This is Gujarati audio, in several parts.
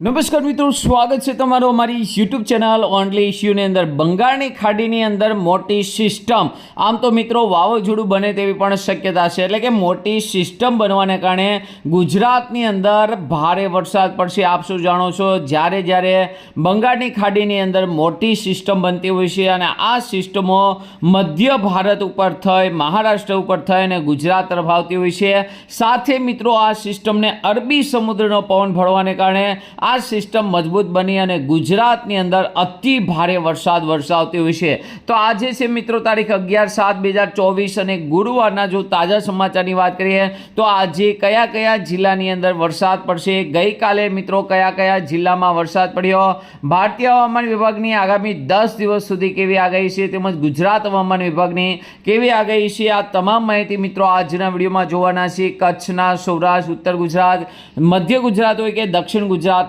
નમસ્કાર મિત્રો, સ્વાગત છે તમારું અમારી યુટ્યુબ ચેનલ ઓનલી ઇશ્યુની અંદર. બંગાળની ખાડીની અંદર મોટી સિસ્ટમ. આમ તો મિત્રો, વાવાઝોડું બને તેવી પણ શક્યતા છે. એટલે કે મોટી સિસ્ટમ બનવાને કારણે ગુજરાતની અંદર ભારે વરસાદ પડશે. આપ શું જાણો છો? જ્યારે જ્યારે બંગાળની ખાડીની અંદર મોટી સિસ્ટમ બનતી હોય છે અને આ સિસ્ટમો મધ્ય ભારત ઉપર થઈ, મહારાષ્ટ્ર ઉપર થઈ અને ગુજરાત તરફ આવતી હોય છે. સાથે મિત્રો, આ સિસ્ટમને અરબી સમુદ્રનો પવન ભળવાને કારણે આ સિસ્ટમ મજબૂત બની અને ગુજરાતની અંદર અતિ ભારે વરસાદ વરસાવતી હોય છે. તો આજે છે મિત્રો તારીખ અગિયાર સાત બે હજાર ચોવીસ અને ગુરુવારના જો તાજા સમાચારની વાત કરીએ, તો આજે કયા કયા જિલ્લાની અંદર વરસાદ પડશે? ગઈકાલે મિત્રો કયા કયા જિલ્લામાં વરસાદ પડ્યો? ભારતીય હવામાન વિભાગની આગામી દસ દિવસ સુધી કેવી આગાહી છે? તેમજ ગુજરાત હવામાન વિભાગની કેવી આગાહી છે? આ તમામ માહિતી મિત્રો આજના વિડીયોમાં જોવાના છે. કચ્છના સૌરાષ્ટ્ર, ઉત્તર ગુજરાત, મધ્ય ગુજરાત હોય કે દક્ષિણ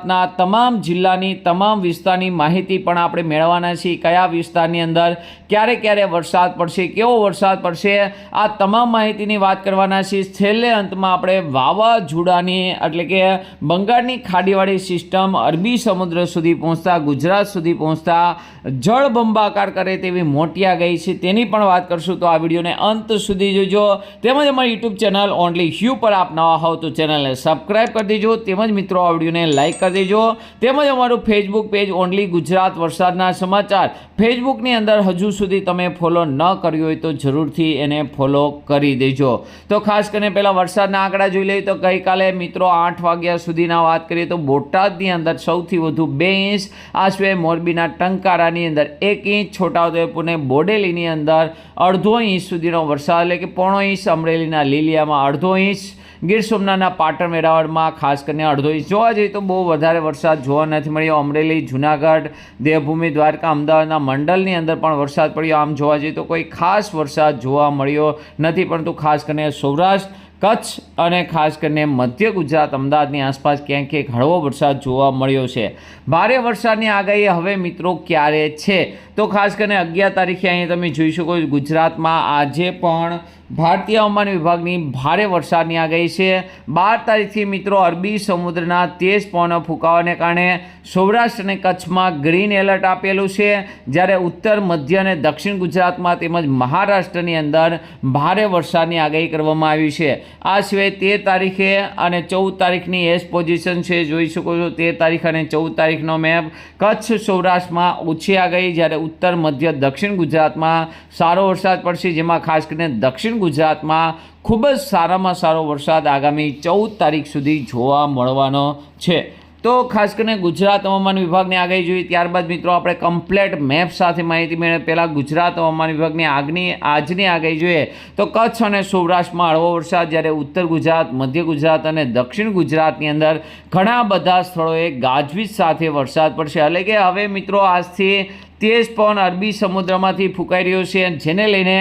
ગુજરાતના તમામ જિલ્લાની, તમામ વિસ્તારની માહિતી પણ આપણે મેળવવાના છીએ. કયા વિસ્તારની અંદર ક્યારે ક્યારે વરસાદ પડશે, કેવો વરસાદ પડશે, આ તમામ માહિતીની વાત કરવાના છીએ. છેલ્લે અંતમાં આપણે વાવાઝોડાની, એટલે કે બંગાળની ખાડીવાળી સિસ્ટમ અરબી સમુદ્ર સુધી પહોંચતા, ગુજરાત સુધી પહોંચતા જળબંબાકાર કરે તેવી મોટી ગઈ છે. તેની પણ વાત કરશું તો આ વિડીયોને અંત સુધી જોજો. તેમજ અમારી યુટ્યુબ ચેનલ ઓનલી હ્યુ પર આપ નવા હોવ તો ચેનલને સબસ્ક્રાઈબ કરી દેજો. તેમજ મિત્રો, આ વિડીયોને લાઇક કરી દેજો. તેમજ અમારું ફેસબુક પેજ ઓનલી ગુજરાત વરસાદના સમાચાર. ફેસબુકની અંદર હજુ સુધી તમે ફોલો ન કર્યું હોય તો જરૂરથી એને ફોલો કરી દેજો. તો ખાસ કરીને પહેલાં વરસાદના આંકડા જોઈ લઈએ તો ગઈકાલે મિત્રો આઠ વાગ્યા સુધીના વાત કરીએ તો બોટાદની અંદર સૌથી વધુ બે ઇંચ આ સિવાય મોરબીના ટંકારાની અંદર એક ઇંચ, છોટાઉદેપુરને બોડેલીની અંદર અડધો ઇંચ સુધીનો વરસાદ, એટલે કે પોણો ઇંચ અમરેલીના લીલિયામાં અડધો ઇંચ ગીર સોમનાથના પાટણ વેરાવળમાં ખાસ કરીને અડધો ઇંચ જોવા જઈએ તો બહુ વધારે વરસાદ જોવા નથી મળ્યો. અમરેલી, જુનાગઢ, દેવભૂમિ, દ્વારકા, અમદાવાદના મંડલની અંદર પણ વરસાદ પડ્યો. આમ જોવા જઈએ તો કોઈ ખાસ વરસાદ જોવા મળ્યો નથી, પરંતુ ખાસ કરીને સૌરાષ્ટ્ર, કચ્છ અને ખાસ કરીને મધ્ય ગુજરાત, અમદાવાદની આસપાસ ક્યાંક ક્યાંક હળવો વરસાદ જોવા મળ્યો છે. ભારે વરસાદની આગાહી હવે મિત્રો ક્યારે છે? તો ખાસ કરીને અગિયાર તારીખે અહીં તમે જોઈ શકો ગુજરાતમાં આજે પણ ભારતીય હવામાન વિભાગની ભારે વરસાદની આગાહી છે. બાર તારીખથી મિત્રો અરબી સમુદ્રના તેજ પવનો ફૂંકાવાને કારણે સૌરાષ્ટ્ર અને કચ્છમાં ગ્રીન એલર્ટ આપેલું છે. જ્યારે ઉત્તર, મધ્ય અને દક્ષિણ ગુજરાતમાં તેમજ મહારાષ્ટ્રની અંદર ભારે વરસાદની આગાહી કરવામાં આવી છે. આ સિવાય તેર તારીખે અને ચૌદ તારીખની એસ પોઝિશન છે. જોઈ શકો છો, તેર તારીખ અને ચૌદ તારીખનો મેપ. કચ્છ, સૌરાષ્ટ્રમાં ઓછી આગાહી, જ્યારે ઉત્તર, મધ્ય, દક્ષિણ ગુજરાતમાં સારો વરસાદ પડશે, જેમાં ખાસ કરીને દક્ષિણ ગુજરાતમાં ખૂબ જ સારામાં સારો વરસાદ આગામી ચૌદ તારીખ સુધી જોવા મળવાનો છે. તો ખાસ કરીને ગુજરાત હવામાન વિભાગની આગાહી જોઈએ ત્યારબાદ મિત્રો આપણે કમ્પ્લેટ મેપ સાથે માહિતી મેળવે પહેલાં ગુજરાત હવામાન વિભાગની આગની, આજની આગાહી જોઈએ. તો કચ્છ અને સૌરાષ્ટ્રમાં હળવો વરસાદ, જ્યારે ઉત્તર ગુજરાત, મધ્ય ગુજરાત અને દક્ષિણ ગુજરાતની અંદર ઘણા બધા સ્થળોએ ગાજવીજ સાથે વરસાદ પડશે. એટલે કે હવે મિત્રો આજથી તેજ પવન અરબી સમુદ્રમાંથી ફૂંકાઈ રહ્યો છે જેને લઈને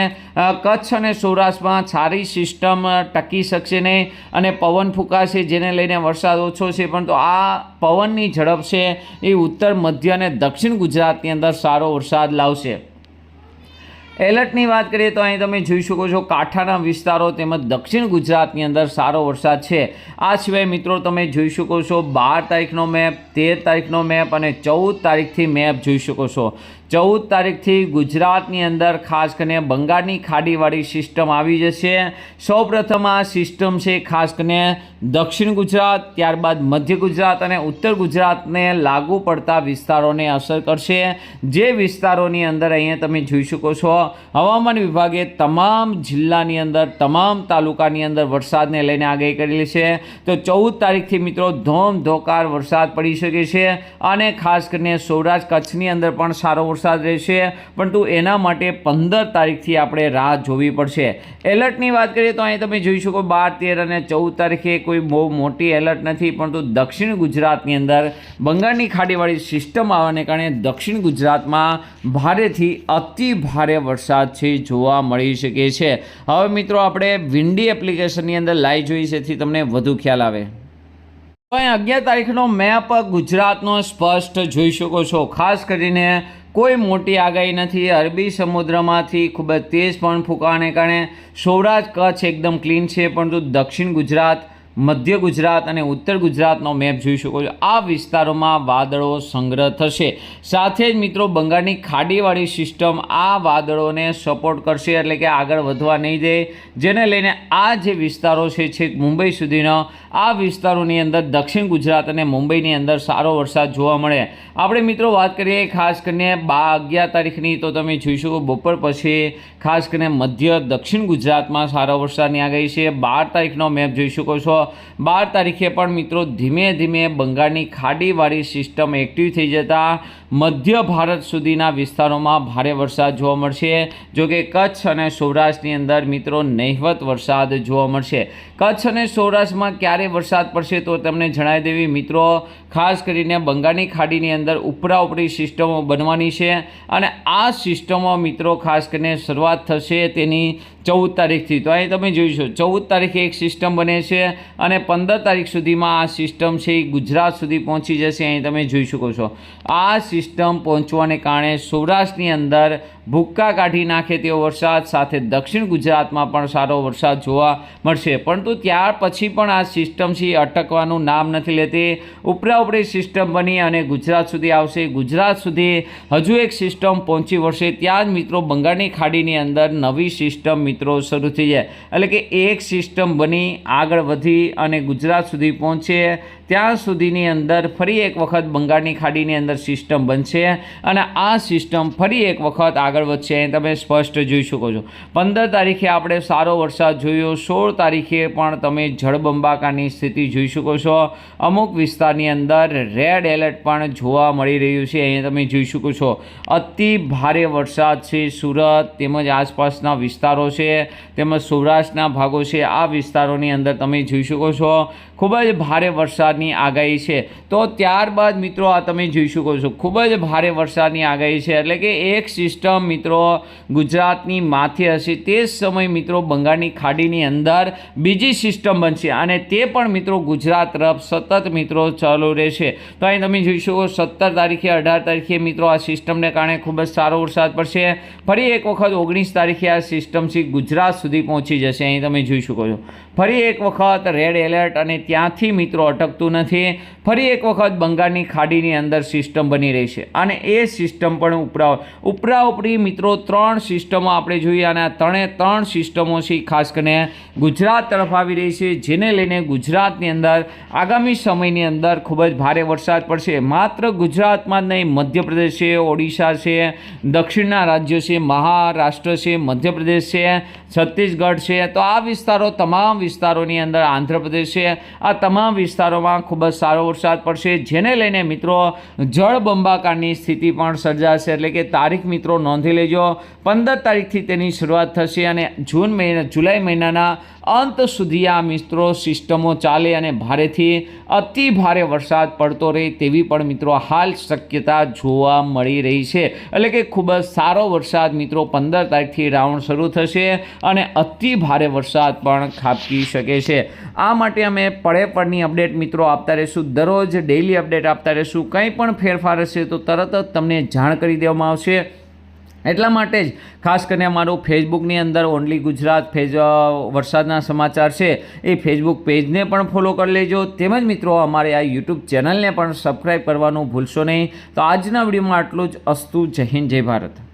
કચ્છ અને સૌરાષ્ટ્રમાં સારી સિસ્ટમ ટકી શકશે નહીં અને પવન ફૂંકાશે જેને લઈને વરસાદ ઓછો છે. પરંતુ આ પવનની ઝડપ છે એ ઉત્તર, મધ્ય અને દક્ષિણ ગુજરાતની અંદર સારો વરસાદ લાવશે. એલર્ટની વાત કરીએ તો અહીં તમે જોઈ શકો છો કાંઠાના વિસ્તારો તેમજ દક્ષિણ ગુજરાતની અંદર સારો વરસાદ છે. આ સિવાય મિત્રો તમે જોઈ શકો છો બાર તારીખનો મેપ, તેર તારીખનો મેપ અને ચૌદ તારીખથી મેપ જોઈ શકો છો. ચૌદ તારીખથી ગુજરાતની અંદર ખાસ કરીને બંગાળની ખાડીવાળી સિસ્ટમ આવી જશે. સૌપ્રથમ આ સિસ્ટમ છે ખાસ કરીને દક્ષિણ ગુજરાત, ત્યારબાદ મધ્ય ગુજરાત અને ઉત્તર ગુજરાતને લાગુ પડતા વિસ્તારોને અસર કરશે. જે વિસ્તારોની અંદર અહીંયા તમે જોઈ શકો છો, હવામાન વિભાગે તમામ જિલ્લાની અંદર, તમામ તાલુકાની અંદર વરસાદને લઈને આગાહી કરેલી છે. તો ચૌદ તારીખથી મિત્રો ધોમ ધોકાર વરસાદ પડી શકે છે અને ખાસ કરીને સૌરાષ્ટ્ર કચ્છની અંદર પણ સારો વરસાદ રહેશે. પરંતુ એના માટે પંદર તારીખથી આપણે રાહ જોવી પડશે. એલર્ટની વાત કરીએ તો અહીં તમે જોઈ શકો બાર, તેર અને ચૌદ તારીખે કોઈ બહુ મોટી એલર્ટ નથી, પરંતુ દક્ષિણ ગુજરાતની અંદર બંગાળની ખાડીવાળી સિસ્ટમ આવવાને કારણે દક્ષિણ ગુજરાતમાં ભારેથી અતિ ભારે વરસાદ છે, જોવા મળી શકે છે. હવે મિત્રો આપણે વિન્ડી એપ્લિકેશનની અંદર લાઈવ જોઈ જેથી તમને વધુ ખ્યાલ આવે. અહીં અગિયાર તારીખનો મેપ ગુજરાતનો સ્પષ્ટ જોઈ શકો છો. ખાસ કરીને કોઈ મોટી આગાહી નથી. અરબી સમુદ્રમાંથી ખૂબ જ તેજ પણ ફૂંકાને કારણે સૌરાષ્ટ્ર કચ્છ એકદમ ક્લીન છે, પરંતુ દક્ષિણ ગુજરાત, મધ્ય ગુજરાત અને ઉત્તર ગુજરાતનો મેપ જોઈ શકો છો. આ વિસ્તારોમાં વાદળો સંગ્રહ થશે. સાથે જ મિત્રો, બંગાળની ખાડીવાળી સિસ્ટમ આ વાદળોને સપોર્ટ કરશે, એટલે કે આગળ વધવા નહીં દે. જેને લઈને આ જે વિસ્તારો છે, છેક મુંબઈ સુધીનો આ વિસ્તારોની અંદર દક્ષિણ ગુજરાત અને મુંબઈની અંદર સારો વરસાદ જોવા મળે. આપણે મિત્રો વાત કરીએ ખાસ કરીને બા અગિયાર તારીખની, તો તમે જોઈ શકો બપોર પછી ખાસ કરીને મધ્ય દક્ષિણ ગુજરાતમાં સારો વરસાદની આગાહી છે. બાર તારીખનો મેપ જોઈ શકો છો. બાર તારીખે પણ મિત્રો ધીમે ધીમે બંગાળની ખાડીવાળી સિસ્ટમ એક્ટિવ થઈ જતાં મધ્ય ભારત સુધીના વિસ્તારોમાં ભારે વરસાદ જોવા મળશે. જોકે કચ્છ અને સૌરાષ્ટ્રની અંદર મિત્રો નહિવત વરસાદ જોવા મળશે. કચ્છ અને સૌરાષ્ટ્રમાં ક્યારે વરસાદ પડશે તો તમને જણાવી દેવી, મિત્રો, ખાસ કરીને બંગાળની ખાડીની અંદર ઉપરા ઉપરી સિસ્ટમો બનવાની છે. અને આ સિસ્ટમો, મિત્રો, ખાસ કરીને શરૂઆત થશે તેની ચૌદ તારીખથી. તો અહીં તમે જોઈશો ચૌદ તારીખે એક સિસ્ટમ બને છે અને પંદર તારીખ સુધીમાં આ સિસ્ટમ છે એ ગુજરાત સુધી પહોંચી જશે. અહીં તમે જોઈ શકો છો, આ સિસ્ટમ પહોંચવાને કારણે સૌરાષ્ટ્રની અંદર ભૂક્કા કાઢી નાખે તેવો વરસાદ, સાથે દક્ષિણ ગુજરાતમાં પણ સારો વરસાદ જોવા મળશે. પરંતુ ત્યાર પછી પણ આ સિસ્ટમ છે એ અટકવાનું નામ નથી લેતી. ઉપરા ઉપરી સિસ્ટમ બની અને ગુજરાત સુધી આવશે. ગુજરાત સુધી હજુ એક સિસ્ટમ પહોંચી વળશે. ત્યાં જ મિત્રો બંગાળની ખાડીની અંદર નવી સિસ્ટમ મિત્રો, શરૂ થઈ જાય. એટલે કે એક સિસ્ટમ બની, આગળ વધી અને ગુજરાત સુધી પહોંચે. ત્યાં સુધીની અંદર ફરી એક વખત બંગાળની ખાડીની અંદર સિસ્ટમ બનશે અને આ સિસ્ટમ ફરી એક વખત આગળ વધશે એ તમે સ્પષ્ટ જોઈ શકો છો. પંદર તારીખે આપણે સારો વરસાદ જોયો, સોળ તારીખે પણ તમે જળબંબાકારની સ્થિતિ જોઈ શકો છો. અમુક વિસ્તારની અંદર રેડ એલર્ટ પણ જોવા મળી રહ્યું છે અહીં તમે જોઈ શકો છો. અતિ ભારે વરસાદ છે સુરત, તેમજ આસપાસના વિસ્તારો છે, તેમજ સૌરાષ્ટ્રના ભાગો છે, આ વિસ્તારોની અંદર તમે જોઈ શકો છો. ખૂબ જ ભારે વરસાદની આગાહી છે. તો ત્યારબાદ મિત્રો આ તમે જોઈ શકો છો, ખૂબ જ ભારે વરસાદની આગાહી છે. એટલે કે એક સિસ્ટમ મિત્રો ગુજરાતની માથે હશે તે જ સમય મિત્રો બંગાળની ખાડીની અંદર બીજી સિસ્ટમ બનશે. અને તે પણ મિત્રો ગુજરાત તરફ સતત મિત્રો ચાલુ રહેશે. તો અહીં તમે જોઈ શકો સત્તર તારીખે, અઢાર તારીખે મિત્રો આ સિસ્ટમને કારણે ખૂબ જ સારો વરસાદ પડશે. ફરી એક વખત ઓગણીસ તારીખે આ સિસ્ટમ છે ગુજરાત સુધી પહોંચી જશે. અહીં તમે જોઈ શકો છો. ફરી એક વખત રેડ એલર્ટ અને ત્યાંથી મિત્રો અટકતું નથી. ફરી એક વખત બંગાળની ખાડીની અંદર સિસ્ટમ બની રહી છે અને એ સિસ્ટમ પણ ઉપરા ઉપરા ઉપરી મિત્રો ત્રણ સિસ્ટમો આપણે જોઈએ અને આ ત્રણે ત્રણ સિસ્ટમો છે ખાસ કરીને ગુજરાત તરફ આવી રહી છે, જેને લઈને ગુજરાતની અંદર આગામી સમયની અંદર ખૂબ જ ભારે વરસાદ પડશે. માત્ર ગુજરાતમાં જ નહીં, મધ્યપ્રદેશ છે, ઓડિશા છે, દક્ષિણના રાજ્યો છે, મહારાષ્ટ્ર છે, મધ્યપ્રદેશ છે, છત્તીસગઢ છે. તો આ વિસ્તારો તમામ વિસ્તારોની અંદર આંધ્રપ્રદેશ છે. આ તમામ વિસ્તારોમાં ખૂબ જ સારો વરસાદ પડશે, જેને લઈને મિત્રો જળબંબાકારની સ્થિતિ પણ સર્જાશે. એટલે કે તારીખ મિત્રો નોંધી લેજો, પંદર તારીખથી તેની શરૂઆત થશે અને જૂન મહિના, જુલાઈ મહિનાના અંત સુધી આ મિત્રો સિસ્ટમો ચાલે અને ભારેથી અતિ ભારે વરસાદ પડતો રહે તેવી પણ મિત્રો હાલ શક્યતા જોવા મળી રહી છે. એટલે કે ખૂબ જ સારો વરસાદ મિત્રો પંદર તારીખથી રાઉન્ડ શરૂ થશે અને અતિ ભારે વરસાદ પણ ખાબકી શકે છે. આ માટે અમે પડે પડની અપડેટ મિત્રો આપતા રહીશું. દરરોજ ડેઇલી અપડેટ આપતા રહીશું. કંઈ પણ ફેરફાર હશે તો તરત જ તમને જાણ કરી દેવામાં આવશે. એટલા માટે જ ખાસ કરીને અમારું ફેસબુકની અંદર ઓનલી ગુજરાત ફેજ વરસાદના સમાચાર છે. એ ફેસબુક પેજને પણ ફોલો કરી લેજો. તેમજ મિત્રો, અમારે આ યુટ્યુબ ચેનલને પણ સબસ્ક્રાઈબ કરવાનું ભૂલશો નહીં. તો આજના વિડીયોમાં આટલું જ. અસ્તુ, જય હિન્દ, જય ભારત.